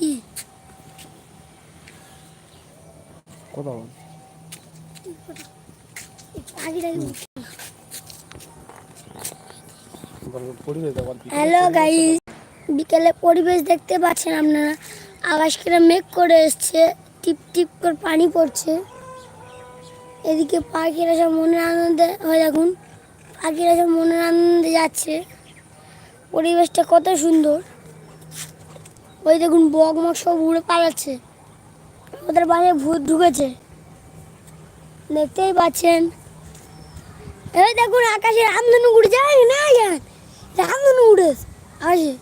কি কথা বল পাখিটাকে তারপর পরিবেশ আবার কি হ্যালো গাইস বিকেলে পরিবেশ দেখতে পাচ্ছেন আপনারা। আকাশ কিরা মেঘ করে এসছে। টিপ টিপ করে পানি পড়ছে। এদিকে পাখিরা সব মনের আনন্দে হয় দেখুন পাখিরা সব মনের আনন্দে যাচ্ছে। পরিবেশটা কত সুন্দর। ওই দেখুন বক মগ সব উড়ে পালাচ্ছে। ওদের বাড়ি ভূত ঢুকেছে। দেখতেই পাচ্ছেন। এই দেখুন আকাশে রামধনু উড়ে যায় না যান রামধনু উড়ে আসে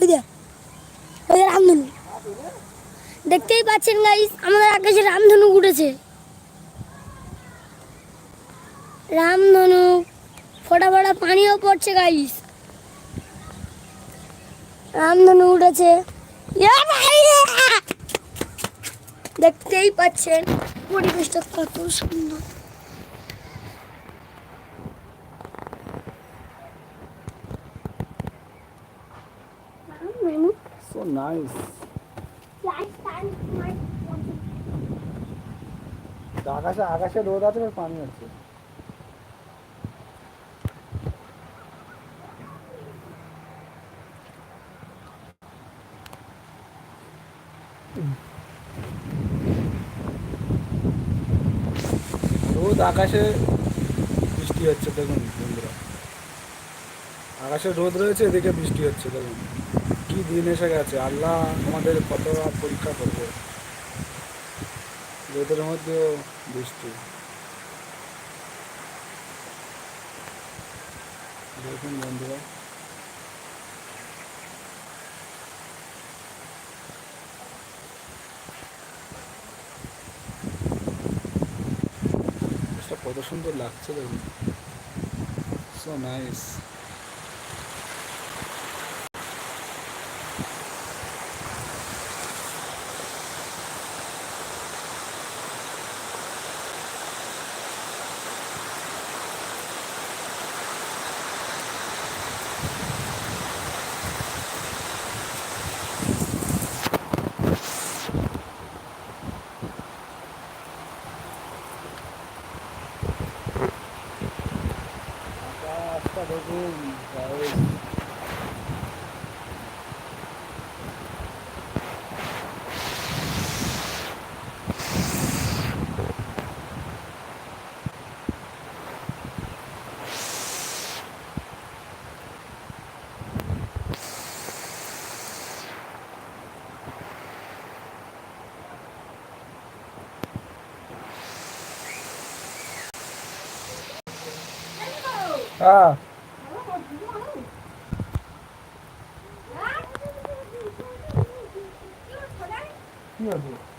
ওই দেখ, ওই রামধনু। দেখতেই পাচ্ছেন গাইস আমাদের আকাশে রামধনু উড়েছে। রামধনু ফোটা ফোটা পানিও পড়ছে গাইস রামধনু উঠেছে। দেখতেই পাচ্ছেন পরিবেশটা কত সুন্দর। আকাশে আকাশে রোদ আছে পানি আছে। রোদ আকাশে বৃষ্টি হচ্ছে, দেখুন বন্ধুরা। আকাশে রোদ রয়েছে, এদিকে বৃষ্টি হচ্ছে, দেখুন। কি দিন এসে গেছে, আল্লাহ আমাদের কত পরীক্ষা করবে। রোদের মধ্যেও বৃষ্টি। দেখুন বন্ধুরা। কত সুন্দর লাগছে দেখুন। সো নাইস আকাশটা দেখুন guys। হ্যাঁ 第二。